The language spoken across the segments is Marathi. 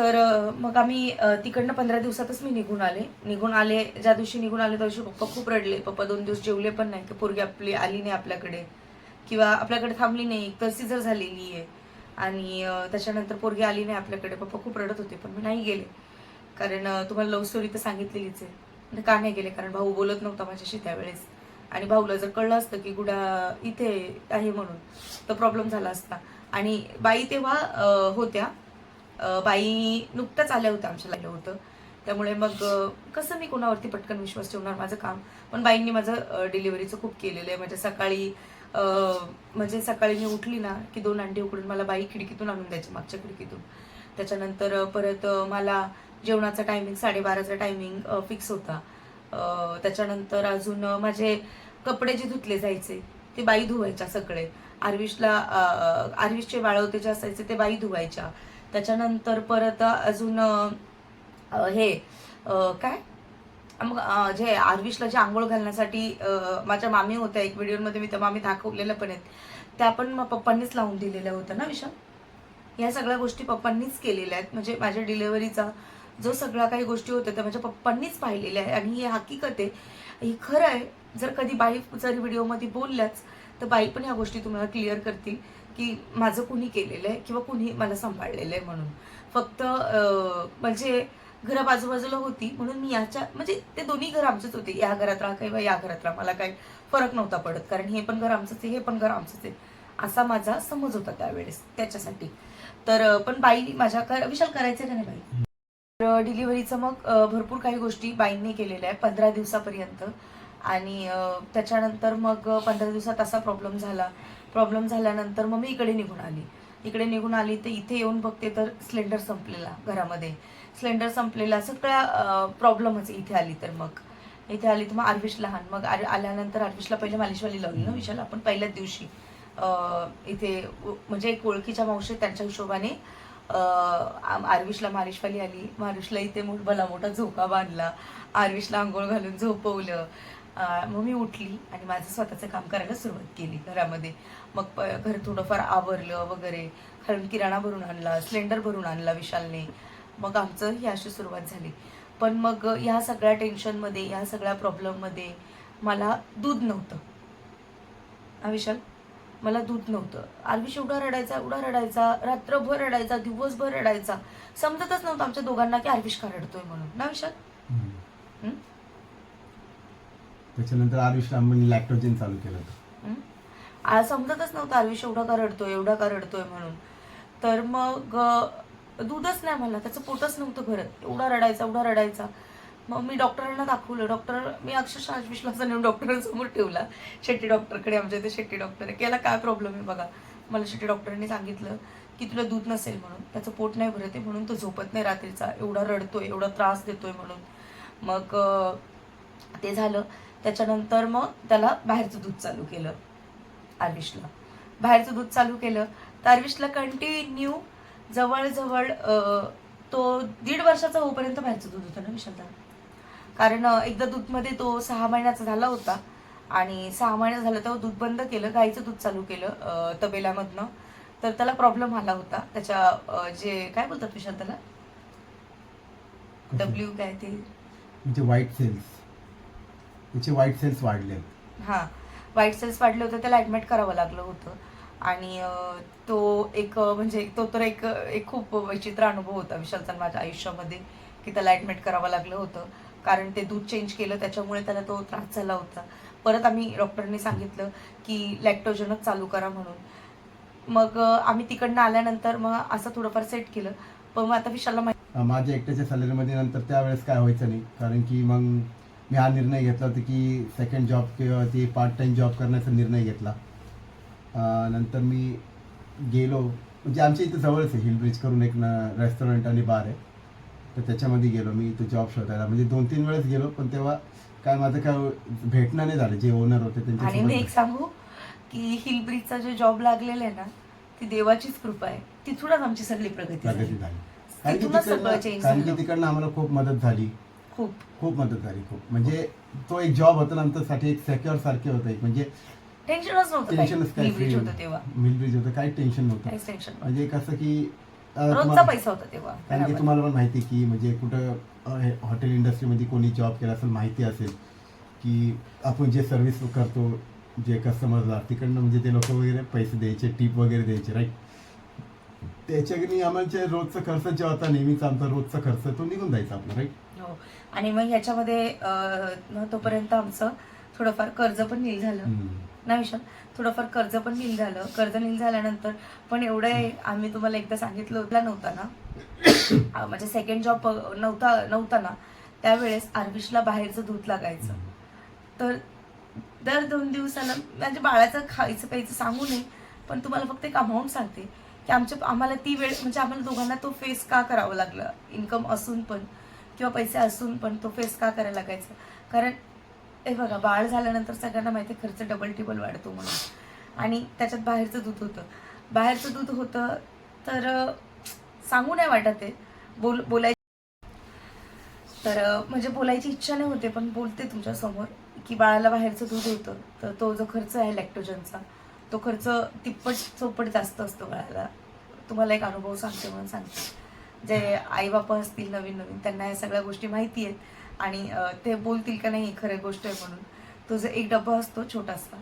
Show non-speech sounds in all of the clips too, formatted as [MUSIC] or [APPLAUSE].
तर मग आम्ही तिकडनं पंधरा दिवसातच मी निघून आले. निघून आले ज्या दिवशी निघून आले त्या दिवशी पप्पा खूप रडले. पप्पा दोन दिवस जेवले पण नाही. की पोरगी आपली आली नाही आपल्याकडे. किंवा आपल्याकडे थांबली नाही. एक तर सिजर झालेली आहे. आणि त्याच्यानंतर पोरगी आली नाही आपल्याकडे. पप्पा खूप रडत होते पण मी नाही गेले. कारण तुम्हाला लव्ह स्टोरी तर सांगितलेलीच आहे. का नाही गेले? कारण भाऊ बोलत नव्हता माझ्याशी त्यावेळेस. आणि भाऊला जर कळलं असतं की गुडा इथे आहे म्हणून तर प्रॉब्लेम झाला असता. आणि बाई तेव्हा होत्या. बाई नुकत्याच आल्या होत्या आमच्या लागलं होतं. त्यामुळे मग कसं मी कोणावरती पटकन विश्वास ठेवणार माझं काम? पण बाईंनी माझं डिलिव्हरीचं खूप केलेलं आहे. म्हणजे सकाळी म्हणजे सकाळी मी उठली ना की दोन अंडी उकडून मला बाई खिडकीतून आणून द्यायची मागच्या खिडकीतून. त्याच्यानंतर परत मला जेवणाचा टायमिंग साडेबाराचा टायमिंग फिक्स होता. त्याच्यानंतर अजून माझे कपडे जे धुतले जायचे ते बाई धुवायच्या सगळे. आर्विशला आर्विशचे अ, आर्विशचे जे असायचे ते बाई धुवायच्या. त्याच्यानंतर परत अजून हे काय? मग जे आर्विशला जे आंघोळ घालण्यासाठी माझ्या मामी होत्या एक व्हिडिओमध्ये मी त्या मामी दाखवलेल्या पण आहेत. त्या पण मग पप्पांनीच लावून दिलेल्या होत्या ना विशाल? या सगळ्या गोष्टी पप्पांनीच केलेल्या आहेत. म्हणजे माझ्या डिलेव्हरीचा जो सगळ्या काही गोष्टी होत्या त्या माझ्या पप्पांनीच पाहिलेल्या आहे आणि हे हकीकत आहे ही खरं आहे. जर कधी बाई जरी व्हिडिओमध्ये बोलल्याच तर बाई पण ह्या गोष्टी तुम्हाला क्लिअर करतील. की माझं कुणी केलेलं आहे किंवा कुणी मला सांभाळलेलं आहे म्हणून. फक्त म्हणजे घरं बाजूबाजूला होती म्हणून मी याच्या म्हणजे ते दोन्ही घर आमचेच होते. या घरात राहा किंवा या घरात राहा. मला काही फरक नव्हता पडत. कारण हे पण घर आमचंच आहे हे पण घर आमचंच आहे. असा माझा समज होता त्यावेळेस त्याच्यासाठी. तर पण बाई माझ्या कर- विशाल करायचं का नाही बाई? तर डिलिव्हरीचं मग भरपूर काही गोष्टी बाईंनी केलेल्या आहे पंधरा दिवसापर्यंत. आणि त्याच्यानंतर मग पंधरा दिवसात असा प्रॉब्लेम झाला. प्रॉब्लेम झाल्यानंतर मग मी इकडे निघून आली. इकडे निघून आली तर इथे येऊन बघते तर सिलेंडर संपलेला घरामध्ये. सिलेंडर संपलेला सगळ्या प्रॉब्लेमच इथे आली तर मग. इथे आली तर मग आर्विश लहान. मग आर- आल्यानंतर आर्विशला पहिले मालिशवाली लावली ना विशाल. आपण पहिल्याच दिवशी इथे म्हणजे एक ओळखीच्या मावशी त्यांच्या हिशोबाने आर्विशला मालिशवाली आली. मारिशला इथे मोठ भला मोठा झोका बांधला. आर्विशला आंघोळ घालून झोपवलं. मग मी उठली आणि माझं स्वतःचं काम करायला सुरुवात केली घरामध्ये. मग प- घर थोडंफार आवरलं वगैरे. खालून किराणा भरून आणला सिलेंडर भरून आणला विशालने. मग आमचं ही अशी सुरुवात झाली. पण मग ह्या सगळ्या टेन्शनमध्ये ह्या सगळ्या प्रॉब्लेममध्ये मला दूध नव्हतं. हा विशाल? मला दूध नव्हतं. आर्विश एवढा रडायचा एवढा रडायचा रात्रभर रडायचा दिवसभर रडायचा. समजतच नव्हतं आमच्या दोघांना की आर्विश का रडतोय म्हणून. ना विशाल हम्म. हं? त्याच्यानंतर आयुष आंबानी लॅक्टोजेन चालू केलं होतं. आ, समजतच नव्हतं आयुष्य एवढा का रडतोय एवढा का रडतोय म्हणून. तर मग अ, दूधच नाही मला त्याचं पोटच नव्हतं भरत. एवढा रडायचा एवढा रडायचा. मग मी डॉक्टरांना दाखवलं. डॉक्टर मी अक्षरशः विश्वास नेऊन डॉक्टरांसमोर ठेवला. शेट्टी डॉक्टरकडे आमच्या इथे शेट्टी डॉक्टर आहे की याला काय प्रॉब्लेम आहे बघा? मला शेट्टी डॉक्टरांनी सांगितलं की तुला दूध नसेल म्हणून. त्याचं पोट नाही भरत आहे म्हणून तो झोपत नाही रात्रीचा. एवढा रडतोय एवढा त्रास देतोय म्हणून. मग अ, ते झालं. त्याच्यानंतर मग त्याला बाहेरचं दूध चालू केलं आर्विशला. बाहेरचं दूध चालू केलं तर आर्विशला कंटिन्यू जवळजवळ तो दीड वर्षाचा होईपर्यंत बाहेरचं दूध होतं ना विशालदा? कारण एकदा दूधमध्ये तो सहा महिन्याचा झाला होता आणि सहा महिन्याचा झाला तेव्हा दूध बंद केलं गाईचं दूध चालू केलं तबेल्यामधनं तर त्याला प्रॉब्लेम आला होता. त्याच्या जे काय बोलतात विशाल त्याला डब्ल्यू काय ते? म्हणजे व्हाईट सेल्स त्याचे व्हाईट सेल्स वाढले. हां. व्हाईट सेल्स वाढले होते त्याला ॲडमिट करावं लागलं होतं. आणि तो एक म्हणजे तो तर एक एक खूप विचित्र अनुभव होता विशालचा माझ्या आयुष्यामध्ये की त्याला ॲडमिट करावं लागलं होतं. कारण ते दूध चेंज केलं त्याच्यामुळे त्याला तो त्रास झाला होता. परत आम्ही डॉक्टरने सांगितलं की लॅक्टोजनच चालू करा म्हणून. मग आम्ही तिकडनं आल्यानंतर मग असं थोडंफार सेट केलं. पण मग आता विशालला माहिती माझ्या एकट्याच्या सॅलरीमध्ये नंतर त्यावेळेस काय व्हायचं नाही. कारण की मग मी हा निर्णय घेतला होता की सेकंड जॉब किंवा ती पार्ट टाइम जॉब करण्याचा निर्णय घेतला. नंतर मी गेलो. म्हणजे आमच्या इथं जवळच आहे हिल ब्रिज करून एक रेस्टॉरंट आणि बार आहे. तर त्याच्यामध्ये गेलो मी तो जॉब शोधायला. म्हणजे दोन तीन वेळेस गेलो पण तेव्हा काय माझं काय भेटणं नाही झालं जे ओनर होते आणि मी एक सांगू की हिल ब्रिजचा जो जॉब लागलेला आहे ना ती देवाचीच कृपा आहे. तिथूनच आमची सगळी प्रगती झाली. कारण की तिकडनं आम्हाला खूप मदत झाली. खूप. खूप मदत झाली खूप. म्हणजे तो एक जॉब होता नंतरसाठी एक सेक्युअर सारखे होतं एक. म्हणजे टेन्शनच नव्हतं टेन्शनच काही होतं तेव्हा. मिल ब्रिज होतं काही टेन्शन नव्हतं. काहीच टेन्शन म्हणजे कसं की अं, रोजचा तुम्हा- पैसा होता तेव्हा कारण की. तुम्हाला पण माहिती की म्हणजे कुठं अं, हे हॉटेल इंडस्ट्रीमध्ये कोणी जॉब केला असेल माहिती असेल की आपण जे सर्व्हिस करतो जे कस्टमरला तिकडनं म्हणजे ते लोक वगैरे पैसे द्यायचे टिप वगैरे द्यायचे राईट त्याच्याकडे आम्हाला रोजचा खर्च जे होता नेहमीचा आमचा रोजचा खर्च तो निघून जायचा आपला राईट हो. आणि मग अं, न तोपर्यंत आमचं थोडंफार कर्ज पण नील झालं. ना विशाल थोडंफार कर्ज पण नील झालं. कर्ज नील झाल्यानंतर पण एवढं आहे, आम्ही तुम्हाला एकदा सांगितलं होतं नव्हता ना? [COUGHS] म्हणजे सेकंड जॉब नव्हता नव्हता ना? त्यावेळेस आर्विशला बाहेरचं दूध लागायचं. तर दर दोन दिवसाला म्हणजे बाळाचं खायचं प्यायचं सांगू नये पण तुम्हाला फक्त एक अमाऊंट सांगते. की आमच्या आम्हाला ती वेळ म्हणजे आम्हाला दोघांना तो फेस का करावा लागला? इन्कम असून पण किंवा पैसे असून पण तो फेस का करायला लागायचा? कारण हे बघा बाळ झाल्यानंतर सगळ्यांना माहिती आहे खर्च डबल टिबल वाढतो म्हणून. आणि त्याच्यात बाहेरचं दूध होतं. बाहेरचं दूध होतं तर सांगू नाही वाटत आहे बोल बोलायची तर म्हणजे बोलायची इच्छा नाही होते पण बोलते तुमच्यासमोर की बाळाला बाहेरचं दूध होतं तर तो जो खर्च आहे लॅक्टोजनचा तो खर्च तिप्पट चौपट जास्त असतो बाळाला. तुम्हाला एक अनुभव सांगते म्हणून सांगते. जे आई बापा असतील नवीन नवीन त्यांना या सगळ्या गोष्टी माहिती आहेत. आणि ते बोलतील का नाही खरी गोष्ट आहे म्हणून. तो जो एक डबा असतो छोटासा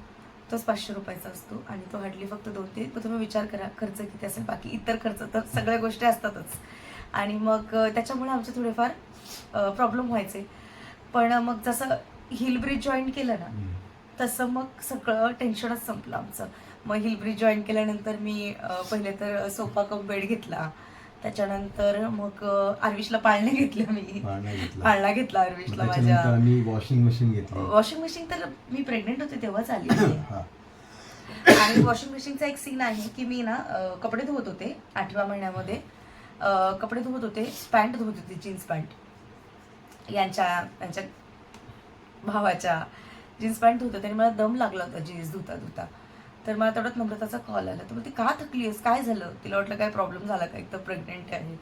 तोच पाचशे रुपयाचा असतो. आणि तो हार्डली फक्त दोन ते पण तुम्ही विचार करा खर्च किती असेल बाकी इतर खर्च तर सगळ्या गोष्टी असतातच. आणि मग त्याच्यामुळे आमचे थोडेफार प्रॉब्लेम व्हायचे. पण मग जसं हिल ब्रिज जॉईन केलं ना तसं मग सगळं टेन्शनच संपलं आमचं. मग हिल ब्रिज जॉईन केल्यानंतर मी पहिले तर सोफा कम बेड घेतला. त्याच्यानंतर मग आर्विशला पाळणे घेतले मी. पाळणा घेतला. आर्विशला माझ्या. वॉशिंग मशीन घेतली. वॉशिंग मशीन तर मी प्रेग्नेंट होते तेव्हाच आली [COUGHS] आणि वॉशिंग मशीनचा एक सीन आहे की मी ना कपडे धुवत होते आठव्या महिन्यामध्ये. कपडे धुवत होते पॅन्ट धुवत होते जीन्स पॅन्ट. यांच्या यांच्या भावाच्या जीन्स पॅन्ट धुत होते आणि मला दम लागला होता जीन्स धुता धुता तर मला तेवढ्यात नम्रताचा कॉल आला. तर मग ती का थकली आहेस काय झालं? तिला वाटलं काय प्रॉब्लेम झाला का? एक तर प्रेग्नेंट आहे.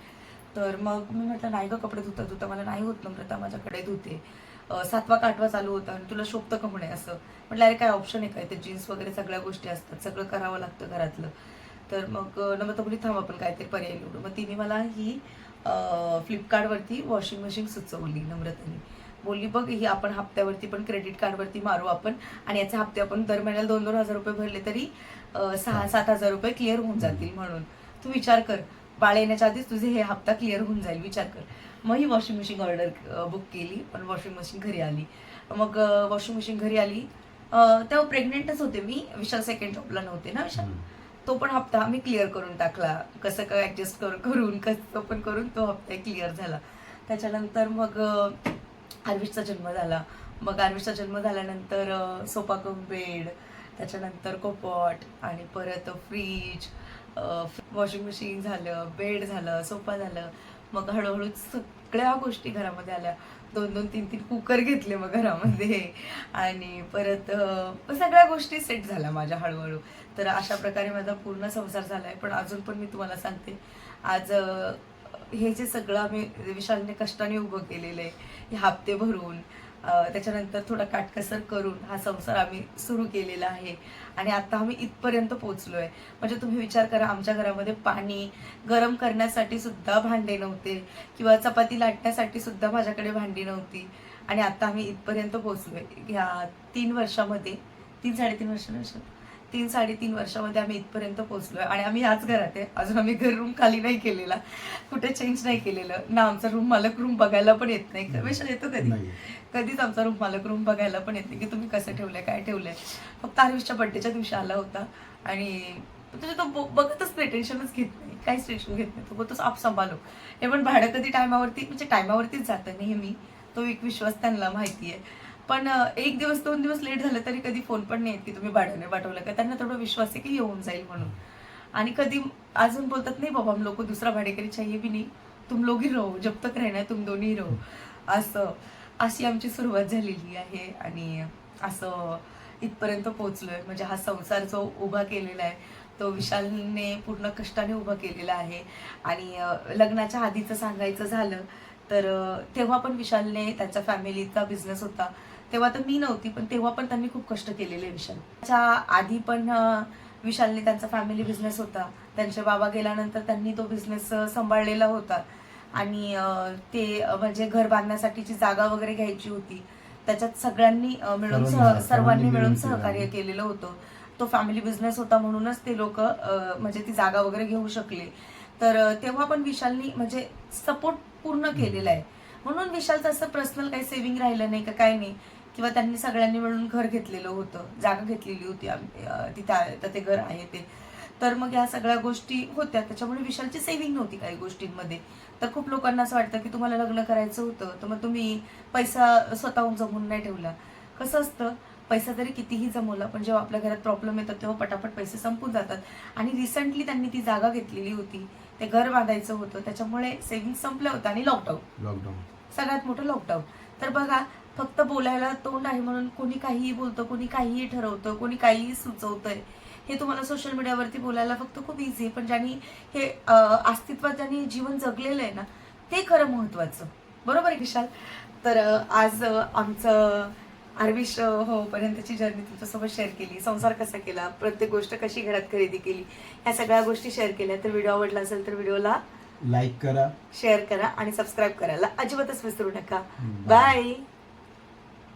तर मग मी म्हटलं नाही गं कपडे धुता धुता मला नाही होत नम्रता माझ्याकडे धुते. सातवा का आठवा चालू होता आणि तुला शोभतं का म्हणे असं? म्हटलं अरे काय ऑप्शन आहे काय? ते जीन्स वगैरे सगळ्या गोष्टी असतात. सगळं करावं लागतं घरातलं. तर मग नम्रता बोली थांब आपण काहीतरी पर्याय निवडू. मग तिने मला ही फ्लिपकार्टवरती वॉशिंग मशीन सुचवली नम्रताने. बोलली बघ ही आपण हप्त्यावरती पण क्रेडिट कार्डवरती मारू आपण आणि याचे हप्ते आपण दर महिन्याला दोन दोन हजार रुपये भरले तरी सहा सात हजार रुपये क्लिअर होऊन जातील म्हणून. तू विचार कर बाळ येण्याच्या आधीच तुझे हे हप्ता क्लिअर होऊन जाईल विचार कर. मग ही वॉशिंग मशीन ऑर्डर बुक केली पण वॉशिंग मशीन घरी आली. मग वॉशिंग मशीन घरी आली. तेव्हा प्रेग्नेंटच होते मी विशाल सेकंड जॉबला नव्हते ना विशाल. तो पण हप्ता आम्ही क्लिअर करून टाकला. कसं काय ऍडजस्ट करून कसं पण करून तो हप्ता क्लिअर झाला. त्याच्यानंतर मग आर्विशचा जन्म झाला. मग आर्विशचा जन्म झाल्यानंतर सोपाकम बेड त्याच्यानंतर कोपॉट आणि परत फ्रीज वॉशिंग मशीन झालं बेड झालं सोफा झालं. मग हळूहळू सगळ्या गोष्टी घरामध्ये आल्या. दोन दोन तीन तीन कुकर घेतले मग घरामध्ये. आणि परत सगळ्या गोष्टी सेट झाल्या माझ्या हळूहळू. तर अशा प्रकारे माझा पूर्ण संसार झालाय. पण अजून पण मी तुम्हाला सांगते. आज हे जे सगळं आम्ही विशालने कष्टाने उभं केलेलं आहे हे हप्ते भरून त्याच्यानंतर थोडा काटकसर करून हा संसार आम्ही सुरू केलेला आहे. आणि आता आम्ही इथपर्यंत पोचलो आहे म्हणजे तुम्ही विचार करा आमच्या घरामध्ये पाणी गरम करण्यासाठी सुद्धा भांडे नव्हते किंवा चपाती लाटण्यासाठी सुद्धा माझ्याकडे भांडी नव्हती. आणि आता आम्ही इथपर्यंत पोचलो आहे ह्या तीन वर्षामध्ये तीन साडेतीन वर्षांना तीन साडेतीन वर्षामध्ये आम्ही इथपर्यंत पोहोचलोय. आणि आम्ही याच घरात आहे. अजून आम्ही घर रूम खाली नाही केलेला. कुठे चेंज नाही केलेलं. ना आमचा रूम मालक रूम बघायला पण येत नाही. विषय येतो कधी. कधीच आमचा रूम मालक रूम बघायला पण येत नाही की तुम्ही कसं ठेवलंय काय ठेवलंय. फक्त आरुषच्या बड्डेच्या दिवशी आला होता. आणि तुझे तो बघतच नाही टेन्शनच घेत नाही. काहीच टेन्शन घेत नाही. तो बोलतोच आप सांभालो. हे पण भाडं कधी टायमावरती म्हणजे टायमावरतीच जातं नेहमी. तो एक विश्वास त्यांना माहिती आहे पण एक दिवस दोन दिवस लेट झालं तरी कधी फोन पण नाही येत की तुम्ही भाड्याने पाठवलं. का त्यांना तेवढा विश्वास आहे की येऊन जाईल म्हणून. आणि कधी अजून बोलतात नाही बाबा हम दुसरा को भाडेकरी चाहिए भी नाही. तुम लोग ही रहो. जब तक रहना तुम दोन्ही रहो. असं अशी आमची सुरुवात झालेली आहे. आणि असं इथपर्यंत पोहोचलोय. म्हणजे हा संसार जो उभा केलेला आहे तो विशालने पूर्ण कष्टाने उभा केलेला आहे. आणि लग्नाच्या आधीचं सांगायचं झालं तर तेव्हा पण विशालने त्याच्या फॅमिलीचा बिझनेस होता. तेव्हा तर मी नव्हती पण तेव्हा पण त्यांनी खूप कष्ट केलेले विशाल. त्याच्या आधी पण विशालने त्यांचा फॅमिली बिझनेस होता. त्यांचे बाबा गेल्यानंतर त्यांनी तो बिझनेस सांभाळलेला होता. आणि ते म्हणजे घर बांधण्यासाठीची जागा वगैरे घ्यायची होती. त्याच्यात सगळ्यांनी मिळून सर्वांनी- सह- सर्वांनी सर्वांनी मिळून सहकार्य केलं. केलेलं होतं. तो फॅमिली बिझनेस होता म्हणूनच ते लोक म्हणजे ती जागा वगैरे घेऊ शकले. तर तेव्हा पण विशालनी म्हणजे सपोर्ट पूर्ण केलेला आहे. म्हणून विशालचं असं पर्सनल काही सेव्हिंग राहिलं नाही का काय नाही. किंवा त्यांनी सगळ्यांनी मिळून घर घेतलेलं होतं जागा घेतलेली होती तिथे तर ते घर आहे ते. तर मग या सगळ्या गोष्टी होत्या. त्याच्यामुळे विशालची सेव्हिंग नव्हती काही गोष्टींमध्ये. तर खूप लोकांना असं वाटतं की तुम्हाला लग्न करायचं होतं तर मग तुम्ही पैसा स्वतःहून जमवून नाही ठेवला. कसं असतं पैसा जरी कितीही जमवला पण जेव्हा आपल्या घरात प्रॉब्लेम येतात तेव्हा पटापट पैसे संपून जातात. आणि रिसेंटली त्यांनी ती जागा घेतलेली होती. ते घर बांधायचं होतं. त्याच्यामुळे सेव्हिंग संपलं होतं आणि लॉकडाऊन लॉकडाऊन सगळ्यात मोठं लॉकडाऊन तर बघा फक्त बोलायला तोंड आहे म्हणून कोणी काहीही बोलतं कोणी काहीही ठरवतं कोणी काहीही सुचवतंय. हे तुम्हाला सोशल मीडियावरती बोलायला फक्त खूप इझी आहे. पण ज्यांनी हे अस्तित्वात ज्यांनी जीवन जगलेलं आहे ना ते खरं महत्वाचं. बरोबर आहे विशाल? तर आज आमचं आरविश होपर्यंतची जर्नी तुमच्यासोबत शेअर केली. संसार कसा केला? प्रत्येक गोष्ट कशी घरात खरेदी केली? ह्या सगळ्या गोष्टी शेअर केल्या. तर व्हिडिओ आवडला असेल तर व्हिडिओला लाईक करा. शेअर करा आणि सबस्क्राईब करायला अजिबातच विसरू नका. बाय